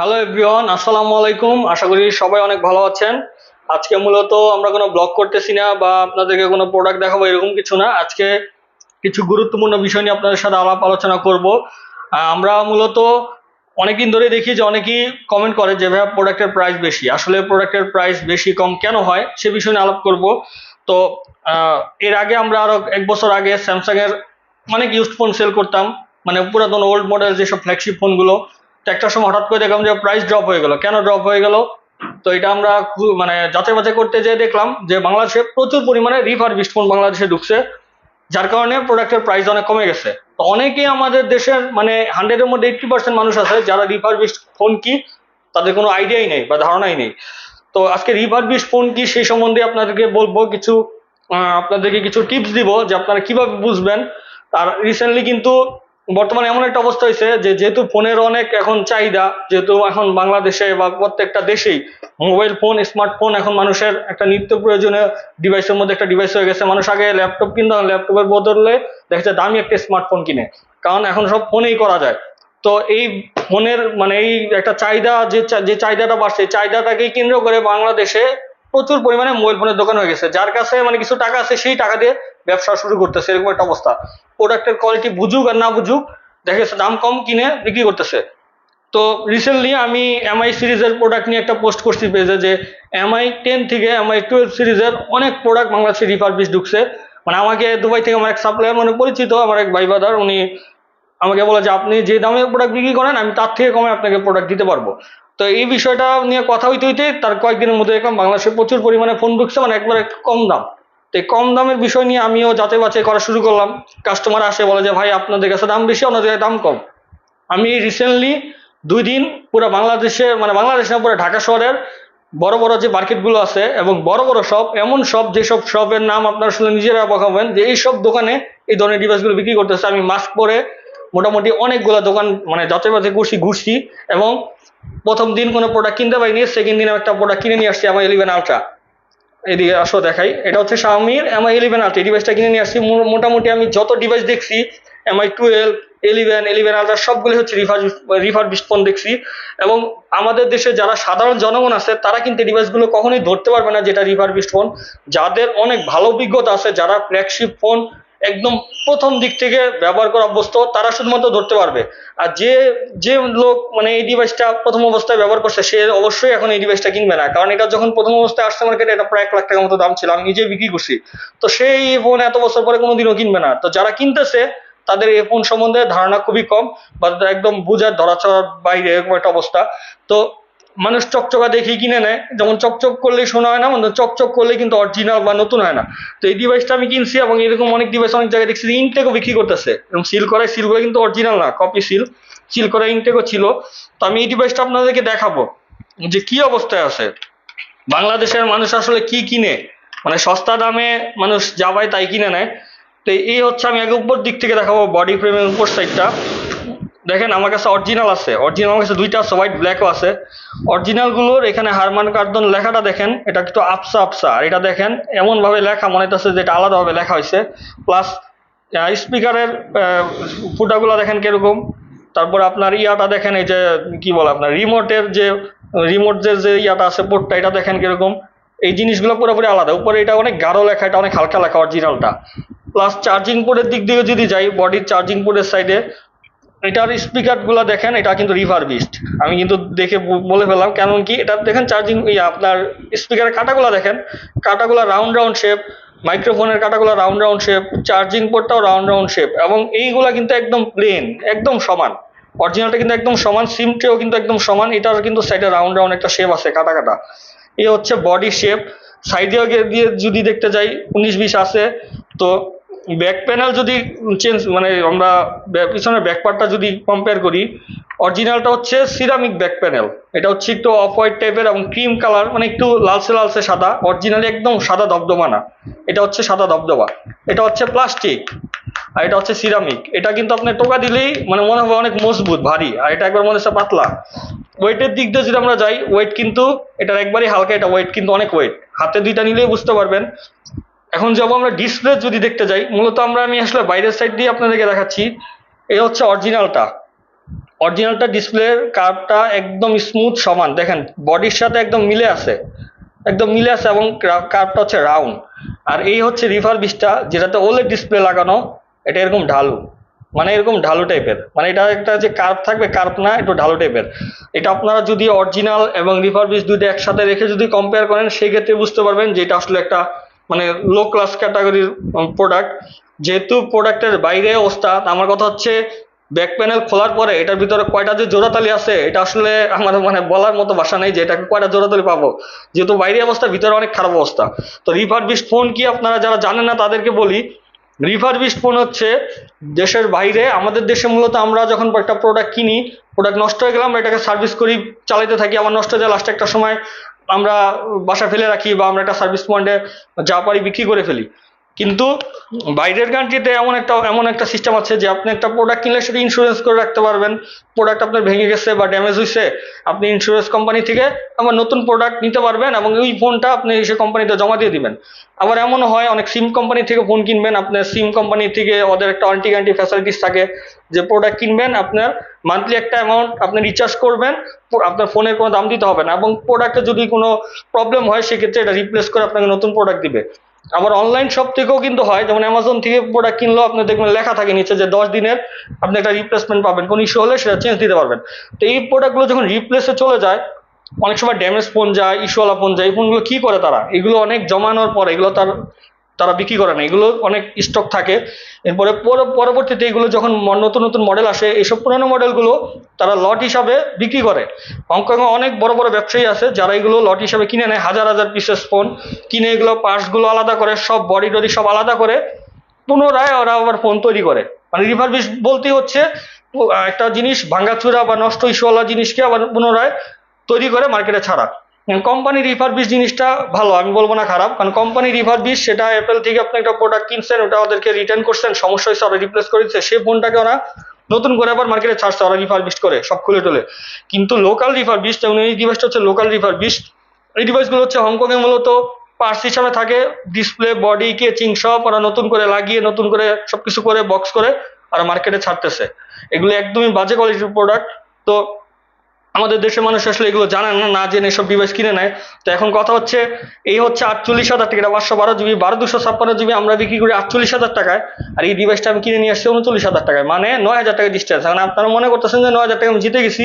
Hello everyone আসসালামু আলাইকুম আশা করি সবাই অনেক ভালো আছেন। আজকে মূলত আমরা কোনো ব্লগ করতেছি না বা আপনাদেরকে কোনো প্রোডাক্ট দেখাবো এরকম কিছু না। আজকে কিছু গুরুত্বপূর্ণ বিষয় নিয়ে আপনাদের সাথে আলাপ আলোচনা করব। আমরা মূলত অনেকদিন ধরে দেখি যে অনেকেই কমেন্ট করে যে, ভাইয়া প্রোডাক্টের প্রাইস বেশি। আসলে প্রোডাক্টের প্রাইস বেশি কম কেন হয় সে বিষয় নিয়ে আলাপ করব। তো এর আগে আমরা আরও এক বছর আগে স্যামসাং এর অনেক ইউজড ফোন সেল করতাম। মানে পুরাতন ওল্ড মডেল যেসব ফ্ল্যাগশিপ ফোনগুলো একটা সময় হঠাৎ করে দেখলাম যে প্রাইস ড্রপ হয়ে গেল। কেন ড্রপ হয়ে গেল? তো এটা আমরা মানে যাচাই বাছাই করতে যেয়ে দেখলাম যে বাংলাদেশে প্রচুর পরিমাণে রিফারবিস্ট ফোন বাংলাদেশে ঢুকছে, যার কারণে প্রোডাক্টের প্রাইস অনেক কমে গেছে। তো অনেকেই আমাদের দেশের মানে হান্ড্রেডের মধ্যে এইটটি পার্সেন্ট মানুষ আছে যারা রিফারবিস্ট ফোন কি, তাদের কোনো আইডিয়াই নেই বা ধারণাই নেই। তো আজকে রিফারবিস্ট ফোন কি সেই সম্বন্ধে আপনাদেরকে বলব, কিছু আপনাদেরকে কিছু টিপস দিব যে আপনারা কীভাবে বুঝবেন। আর রিসেন্টলি কিন্তু বর্তমানে এমন একটা অবস্থা হয়েছে যে যেহেতু ফোনের অনেক এখন চাহিদা, যেহেতু এখন বাংলাদেশে বা প্রত্যেকটা দেশেই মোবাইল ফোন, স্মার্টফোন এখন মানুষের একটা নিত্য প্রয়োজনীয় ডিভাইসের মধ্যে একটা ডিভাইস হয়ে গেছে। মানুষ আগে ল্যাপটপ কিনতো ল্যাপটপের বদলে দেখা যায় দামি একটা স্মার্টফোন কিনে। কারণ এখন সব ফোনেই করা যায়। তো এই ফোনের মানে এই একটা চাহিদা, যে যে চাহিদাটা বাড়ছে চাহিদাটাকেই কেন্দ্র করে বাংলাদেশে প্রচুর পরিমাণে মোবাইল ফোনের দোকান হয়ে গেছে। যার কাছে মানে কিছু টাকা আছে, সেই টাকা দিয়ে ব্যবসা শুরু করতেছে, এরকম একটা অবস্থা। প্রোডাক্টের কোয়ালিটি বুঝুক আর না বুঝুক, দেখা দাম কম কিনে বিক্রি করতেছে। তো রিসেন্টলি আমি এমআই সিরিজের প্রোডাক্ট নিয়ে একটা পোস্ট করছি পেজে যে এমআই টেন থেকে এমআই টুয়েলভ সিরিজের অনেক প্রোডাক্ট বাংলাদেশে রিফারবিশ ঢুকছে। মানে আমাকে দুবাই থেকে আমার এক সাপ্লায়ার মানে পরিচিত আমার এক ভাই বাদার উনি আমাকে বলে যে, আপনি যে দামে প্রোডাক্ট বিক্রি করেন, আমি তার থেকে কমে আপনাকে প্রোডাক্ট দিতে পারব। তো এই বিষয়টা নিয়ে কথা হইতে হইতে তার কয়েকদিনের মধ্যে দেখলাম বাংলাদেশে প্রচুর পরিমাণে ফোন ঢুকছে মানে একবারে কম দাম। তো কম দামের বিষয় নিয়ে আমিও যাচাই বাছাই করা শুরু করলাম। কাস্টমার আসে, বলে যে, ভাই, আপনাদের কাছে দাম বেশি, আপনাদের দাম কম। আমি রিসেন্টলি দুই দিন পুরো বাংলাদেশে মানে বাংলাদেশ না, পুরো ঢাকা শহরের বড় বড় যে মার্কেটগুলো আছে এবং বড় বড় শপ এমন শপ যেসব শপের নাম আপনারা শুনে নিজেরা বকাবেন যে, এই সব দোকানে এই ধরনের ডিভাইসগুলো বিক্রি করতেছে। আমি মাস্ক পরে মোটামুটি অনেকগুলো দোকান মানে যাচাই বাছাই করছি, ঘুরছি এবং প্রথম দিন কোনো প্রোডাক্ট কিনতে পারিনি সেকেন্ড দিন একটা প্রোডাক্ট কিনে নিয়ে আসছি, আমার ইলেভেন আলট্রা এদিকে আসো দেখাই। এটা হচ্ছে শাওমির এমআই ইলেভেন আলট্রা এই ডিভাইসটা কিনে নিয়ে আসছি। মোটামুটি আমি যত ডিভাইস দেখছি Mi twelve eleven eleven ultra সবগুলি হচ্ছে রিফার রিফার ফোন দেখছি। এবং আমাদের দেশে যারা সাধারণ জনগণ আছে, তারা কিন্তু ডিভাইসগুলো কখনোই ধরতে পারবে না যেটা রিফার ফোন যাদের অনেক ভালো অভিজ্ঞতা আছে, যারা ফ্ল্যাগশিপ ফোন একদম প্রথম দিক থেকে ব্যবহার করা অভ্যস্ত, তারা শুধুমাত্র ধরতে পারবে। আর যে যে লোক মানে এই ডিভাইসটা প্রথম অবস্থায় ব্যবহার করছে, সে অবশ্যই এখন এই ডিভাইসটা কিনবে না। কারণ এটা যখন প্রথম অবস্থায় আসছে মার্কেটে এটা প্রায় এক লাখ টাকার মতো দাম ছিল, আমি নিজে বিক্রি করছি। তো সেই ফোন এত বছর পরে কোনোদিনও কিনবে না। তো যারা কিনতেছে, তাদের এই ফোন সম্বন্ধে ধারণা খুবই কম বা একদম বুঝার ধরাচড়ার বাইরে এরকম একটা অবস্থা। তো মানুষ চকচকা দেখেই কিনে নেয়। যেমন চকচক করলেই শোনা হয় না চকচক করলে কিন্তু অরিজিনাল বা নতুন হয় না। তো এই ডিভাইসটা আমি কিনছি এবং এরকম অনেক ডিভাইস অনেক জায়গায় দেখছি ইনটেকও বিক্রি করতেছে। এবং সিল করা সিলগুলো কিন্তু অরিজিনাল না কপি সিল সিল করা ইনটেকও ছিল। তো আমি এই ডিভাইসটা আপনাদেরকে দেখাবো যে কি অবস্থায় আছে। বাংলাদেশের মানুষ আসলে কি কিনে? মানে সস্তা দামে মানুষ যা পায় তাই কিনে নেয়। তো এই হচ্ছে আমি আগে উপর দিক থেকে দেখাবো বডি ফ্রেমের উপর সাইডটা দেখেন আমার কাছে অরিজিনাল আছে। অরিজিনাল আমার কাছে দুইটা আছে হোয়াইট ব্ল্যাকও আছে। অরিজিনালগুলোর এখানে হারমান কার্দন লেখাটা দেখেন, এটা একটু আপসা আপসা আর এটা দেখেন, এমনভাবে লেখা মনে হচ্ছে যে এটা আলাদাভাবে লেখা হয়েছে প্লাস স্পিকারের ফুটাগুলো দেখেন কীরকম। তারপর আপনার ইয়াটা দেখেন, এই যে, কি বলে আপনার রিমোটের যে রিমোট যে যে ইয়াটা আছে পোর্টটা এটা দেখেন কীরকম। এই জিনিসগুলো পুরোপুরি আলাদা। উপরে এটা অনেক গাঢ় লেখা, এটা অনেক হালকা লেখা অরিজিনালটা প্লাস চার্জিং পোর্টের দিক দিয়ে যদি যাই বডির চার্জিং পোর্টের সাইডে এটার স্পিকারগুলো দেখেন, এটা কিন্তু রিভারবিস্ট আমি কিন্তু দেখে বলে ফেললাম কেন কি, এটা দেখেন চার্জিং আপনার স্পিকারের কাটাগুলো দেখেন। কাটাগুলো রাউন্ড রাউন্ড শেপ মাইক্রোফোনের কাটাগুলো রাউন্ড রাউন্ড শেপ চার্জিং পোর্টটাও রাউন্ড রাউন্ড শেপ এবং এইগুলা কিন্তু একদম প্লেন একদম সমান। অরিজিনালটা কিন্তু একদম সমান সিমটেও কিন্তু একদম সমান, এটার কিন্তু সাইডে রাউন্ড রাউন্ড একটা শেপ আছে কাটা কাটা। এই হচ্ছে বডি শেপ সাইডে দিয়ে যদি দেখতে যাই, উনিশ বিশ আছে, তো ব্যাক প্যানেল যদি চেঞ্জ মানে আমরা পিছনের ব্যাক পার্টটা যদি কম্পেয়ার করি অরিজিনালটা হচ্ছে সিরামিক ব্যাক প্যানেল এটা হচ্ছে একটু অফ হোয়াইট টাইপের এবং ক্রিম কালার মানে একটু লালসে লালসে সাদা। অরিজিনালি একদম সাদা দবদবা না এটা হচ্ছে সাদা দবদবা এটা হচ্ছে প্লাস্টিক আর এটা হচ্ছে সিরামিক এটা কিন্তু আপনি টোকা দিলেই মানে মনে হবে অনেক মজবুত, ভারী। আর এটা একবার মনে হচ্ছে পাতলা। ওয়েটের দিক দিয়ে যদি আমরা যাই ওয়েট কিন্তু, এটার একবারই হালকা, এটা ওয়েট কিন্তু অনেক ওয়েট হাতে দুইটা নিলেই বুঝতে পারবেন। এখন যখন আমরা ডিসপ্লে যদি দেখতে যাই, মূলত আমরা আমি আসলে বাইরের সাইড দিয়ে আপনাদেরকে দেখাচ্ছি, এই হচ্ছে অরিজিনালটা অরিজিনালটা ডিসপ্লের কার্ভটা একদম স্মুথ সমান, দেখেন বডির সাথে একদম মিলে আছে। একদম মিলে আছে এবং কার্ভটা হচ্ছে রাউন্ড আর এই হচ্ছে রিভার বিসটা যেটাতে ওলেড ডিসপ্লে লাগানো, এটা এরকম ঢালু। মানে এরকম ঢালু টাইপের মানে এটা একটা যে কার্ভ থাকবে কার্ভ না, একটু ঢালু টাইপের এটা আপনারা যদি অরিজিনাল এবং রিভার বিস দুইটা একসাথে রেখে যদি কম্পেয়ার করেন সেই ক্ষেত্রে বুঝতে পারবেন যে এটা আসলে একটা মানে লো ক্লাস ক্যাটাগরির প্রোডাক্ট যেহেতু প্রোডাক্টের বাইরে অবস্থা আমার কথা হচ্ছে ব্যাক প্যানেল খোলার পরে এটার ভিতরে কয়টা যে জোড়াতালি আছে, এটা আসলে আমার মানে বলার মতো ভাষা নেই যে এটাকে কয়টা জোড়াতালি পাবো। যেহেতু বাইরে অবস্থা, ভিতরে অনেক খারাপ অবস্থা। তো রিভার রিফারবিস্ট ফোন কি আপনারা যারা জানেন না, তাদেরকে বলি রিভার রিফারবিস্ট ফোন হচ্ছে দেশের বাইরে, আমাদের দেশে মূলত আমরা যখন একটা প্রোডাক্ট কিনি প্রোডাক্ট নষ্ট হয়ে গেলাম এটাকে সার্ভিস করি চালাতে থাকি। আমার নষ্ট হয়ে যায় লাস্টে একটা সময় আমরা বাসা ফেলে রাখি বা আমরা একটা সার্ভিস পয়েন্টে যা পারি বিক্রি করে ফেলি। কিন্তু বাইরের কান্ট্রিতে এমন একটা এমন একটা সিস্টেম আছে যে আপনি একটা প্রোডাক্ট কিনলে সেটা ইন্স্যুরেন্স করে রাখতে পারবেন। প্রোডাক্ট আপনার ভেঙে গেছে বা ড্যামেজ হয়েছে আপনি ইন্স্যুরেন্স কোম্পানি থেকে আবার নতুন প্রোডাক্ট নিতে পারবেন এবং ওই ফোনটা আপনি সে কোম্পানিতে জমা দিয়ে দিবেন। আবার এমনও হয়, অনেক সিম কোম্পানি থেকে ফোন কিনবেন, আপনার সিম কোম্পানি থেকে ওদের একটা অ্যান্টি গ্যারান্টি ফ্যাসিলিটিস থাকে যে প্রোডাক্ট কিনবেন, আপনার মান্থলি একটা অ্যামাউন্ট আপনি রিচার্জ করবেন, আপনার ফোনের কোনো দাম দিতে হবে না এবং প্রোডাক্টে যদি কোনো প্রবলেম হয়, সেক্ষেত্রে এটা রিপ্লেস করে আপনাকে নতুন প্রোডাক্ট দিবে। আবার অনলাইন শপ থেকেও কিন্তু হয়, যেমন অ্যামাজন থেকে প্রোডাক্ট কিনলেও আপনি দেখবেন লেখা থাকে নিচে যে দশ দিনের আপনি একটা রিপ্লেসমেন্ট পাবেন। কোনো ইস্যু হলে সেটা চেঞ্জ দিতে পারবেন। তো এই প্রোডাক্টগুলো যখন রিপ্লেসে চলে যায়, অনেক সময় ড্যামেজ ফোন যায় ইস্যুওয়ালা ফোন যায়, এই ফোনগুলো কী করে তারা? এগুলো অনেক জমানোর পর এগুলো তার তারা বিক্রি করে না। এগুলো অনেক স্টক থাকে। এরপরে পরবর্তীতে এগুলো যখন নতুন নতুন মডেল আসে, এইসব পুরোনো মডেলগুলো তারা লট হিসাবে বিক্রি করে। হংকংয়ে অনেক বড় বড় ব্যবসায়ী আছে, যারা এগুলো লট হিসাবে কিনে নেয়। হাজার হাজার পিসেস ফোন কিনে এগুলো পার্টসগুলো আলাদা করে, সব বডি টডি সব আলাদা করে পুনরায় ওরা আবার ফোন তৈরি করে। মানে রিভারবিস বলতে হচ্ছে একটা জিনিস ভাঙ্গাচুরা বা নষ্ট ইস্যুওয়ালা জিনিসকে আবার পুনরায় তৈরি করে মার্কেটে ছাড়া। কোম্পানি রিফারবিশ জিনিসটা ভালো, আমি বলব না খারাপ, কারণ কোম্পানি রিফারবিশ সেটা অ্যাপেল থেকে আপনি একটা প্রোডাক্ট কিনছেন, ওটা ওদেরকে রিটার্ন করছেন, সমস্যা ওরা রিপ্লেস করে দিচ্ছে, সেই ফোনটাকে ওরা নতুন করে আবার মার্কেটে ছাড়ছে, ওরা রিফারবিশ করে, সব খুলে টুলে। কিন্তু লোকাল রিফারবিশ যেমন এই ডিভাইসটা হচ্ছে লোকাল রিফারবিশ এই ডিভাইসগুলো হচ্ছে হংকংয়ে মূলত পার্টস হিসাবে থাকে ডিসপ্লে বডি কেচিং সব ওরা নতুন করে লাগিয়ে, নতুন করে সব কিছু করে বক্স করে আর মার্কেটে ছাড়তেছে। এগুলো একদমই বাজে কোয়ালিটির প্রোডাক্ট তো আমাদের দেশের মানুষ আসলে এগুলো জানে না না জেনে এসব ডিভাইস কিনে নেয়। তো এখন কথা হচ্ছে, এই হচ্ছে আটচল্লিশ হাজার টাকা পাঁচশো বারো জিবি বারো দুশো ছাপ্পান্ন জিবি, আমরা বিক্রি করি আটচল্লিশ হাজার টাকায়, আর এই ডিভাইসটা আমি কিনে নিয়ে আসছি উনচল্লিশ হাজার টাকায়। মানে নয় হাজার টাকা ডিস্টেন্স এখন আপনারা মনে করতেছেন যে নয় হাজার টাকা আমি জিতে গেছি,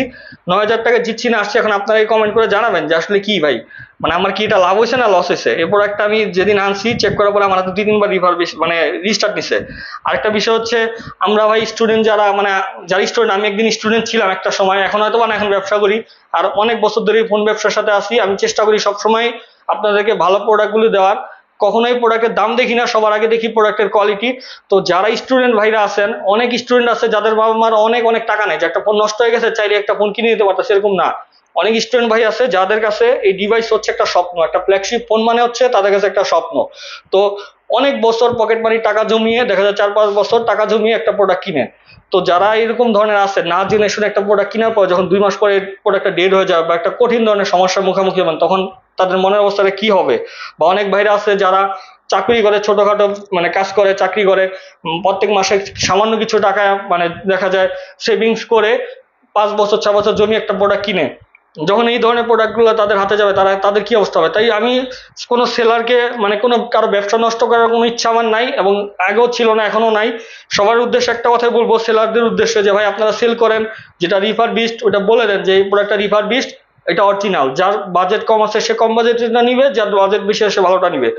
নয় হাজার টাকা জিতছি না আসছি, এখন আপনারা এই কমেন্ট করে জানাবেন যে আসলে কি ভাই? মানে আমার কি এটা লাভ হয়েছে না লস হয়েছে? এই প্রোডাক্টটা আমি যেদিন আনছি চেক করার পরে আমার হাতে দুই, তিনবার রিভার মানে রিস্টার্ট নিছে। আরেকটা বিষয় হচ্ছে, আমরা ভাই স্টুডেন্ট যারা মানে যারা স্টুডেন্ট আমি একদিন স্টুডেন্ট ছিলাম একটা সময়, এখন হয়তো মানে এখন ব্যবসা করি। আর অনেক বছর ধরে ফোন ব্যবসার সাথে আসি আমি চেষ্টা করি সবসময় আপনাদেরকে ভালো প্রোডাক্টগুলি দেওয়ার। কখনোই প্রোডাক্টের দাম দেখি না, সবার আগে দেখি প্রোডাক্টের কোয়ালিটি তো যারা স্টুডেন্ট ভাইরা আছেন, অনেক স্টুডেন্ট আছে যাদের বাবা মার অনেক অনেক টাকা নেই। যে একটা ফোন নষ্ট হয়ে গেছে, চাইলে একটা ফোন কিনে নিতে পারতো, সেরকম না। অনেক স্টুডেন্ট ভাই আছে, যাদের কাছে এই ডিভাইস হচ্ছে একটা স্বপ্ন, একটা ফ্ল্যাগশিপ ফোন মানে হচ্ছে তাদের কাছে একটা স্বপ্ন। তো অনেক বছর পকেট মানি টাকা জমিয়ে, দেখা যায় চার পাঁচ বছর টাকা জমিয়ে একটা প্রোডাক্ট কিনে। তো যারা এরকম ধরনের আছে, না জেনে শুনে একটা প্রোডাক্ট কেনার পর যখন দুই মাস পরে প্রোডাক্টটা ডেড হয়ে যাবে বা একটা কঠিন ধরনের সমস্যার মুখোমুখি হবেন, তখন তাদের মনের অবস্থাটা কি হবে? বা অনেক ভাইরা আছে যারা চাকরি করে, ছোটখাটো মানে কাজ করে, চাকরি করে প্রত্যেক মাসে সামান্য কিছু টাকা মানে দেখা যায় সেভিংস করে পাঁচ বছর ছ বছর জমি একটা প্রোডাক্ট কিনে। যখন এই ধরনের প্রোডাক্টগুলো তাদের হাতে যাবে, তারা, তাদের কি অবস্থা হবে? তাই আমি কোনো সেলারকে মানে কোনো কারও ব্যবসা নষ্ট করার কোনো ইচ্ছা আমার নাই এবং আগেও ছিল না, এখনও নাই। সবার উদ্দেশ্যে একটা কথাই বলব সেলারদের উদ্দেশ্যে যে, ভাই, আপনারা সেল করেন, যেটা রিফার বিস্ট ওটা বলে দেন যে, এই প্রোডাক্টটা রিফার বিস্ট এটা অরিজিনাল যার বাজেট কম আছে, সে কম বাজেটটা নিবে, যার বাজেট বেশি আছে ভালোটা নিবে।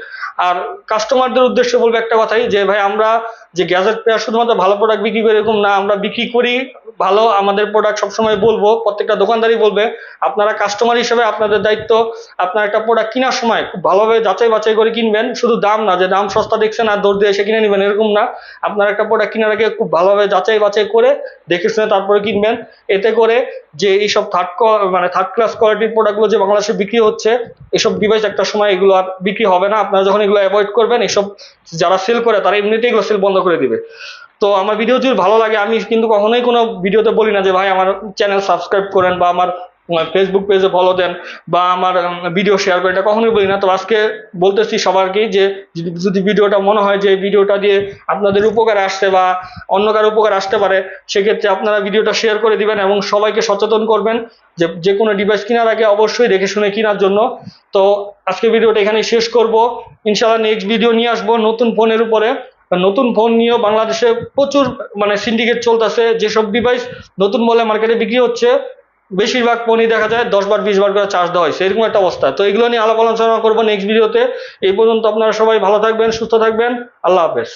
আর কাস্টমারদের উদ্দেশ্যে বলব একটা কথাই, যে ভাই আমরা যে গ্যাজেট পেয়ার শুধুমাত্র ভালো প্রোডাক্ট বিক্রি করি এরকম না, আমরা বিক্রি করি ভালো আমাদের প্রোডাক্ট সবসময় বলব, প্রত্যেকটা দোকানদারই বলবে। আপনারা কাস্টমার হিসেবে আপনাদের দায়িত্ব, আপনার একটা প্রোডাক্ট কেনার সময় খুব ভালোভাবে যাচাই বাছাই করে কিনবেন, শুধু দাম না, যে দাম সস্তা দেখছেন আর দৌড় দিয়ে এসে কিনে নেবেন, এরকম না। আপনার একটা প্রোডাক্ট কেনার আগে খুব ভালোভাবে যাচাই বাছাই করে দেখে শুনে তারপরে কিনবেন। এতে করে যে এইসব থার্ড মানে থার্ড ক্লাস কোয়ালিটির প্রোডাক্টগুলো যে বাংলাদেশে বিক্রি হচ্ছে, এসব ডিভাইস একটা সময় এগুলো আর বিক্রি হবে না। আপনারা যখন এগুলো অ্যাভয়েড করবেন, এসব যারা সেল করে তারা এমনিতেই এগুলো সেল বন্ধ করে দিবে। তো আমার ভিডিও যদি ভালো লাগে, আমি কিন্তু কখনোই কোনো ভিডিওতে বলি না যে, ভাই, আমার চ্যানেল সাবস্ক্রাইব করেন বা আমার ফেসবুক পেজে ফলো দেন বা আমার ভিডিও শেয়ার করেন। এটা কখনোই বলি না। তো আজকে বলতেছি সবারকে যে, যদি ভিডিওটা মনে হয় যে ভিডিওটা দিয়ে আপনাদের উপকার আসছে বা অন্য কারও উপকার আসতে পারে, সেক্ষেত্রে আপনারা ভিডিওটা শেয়ার করে দিবেন এবং সবাইকে সচেতন করবেন যে যে কোনো ডিভাইস কেনার আগে অবশ্যই দেখে শুনে কেনার জন্য। তো আজকে ভিডিওটা এখানে শেষ করব। ইনশাআল্লাহ নেক্সট ভিডিও নিয়ে আসব নতুন ফোনের উপরে। নতুন ফোন নিয়েও বাংলাদেশে প্রচুর মানে সিন্ডিকেট চলতেছে। যেসব ডিভাইস নতুন বলে মার্কেটে বিক্রি হচ্ছে বেশিরভাগ ফোনই দেখা যায় দশ বার বিশ বার করে চার্জ দেওয়া হয় সেরকম একটা অবস্থা। তো এগুলো নিয়ে আলাপ আলোচনা করব নেক্সট ভিডিওতে এই পর্যন্ত আপনারা সবাই ভালো থাকবেন, সুস্থ থাকবেন। আল্লাহ হাফেজ।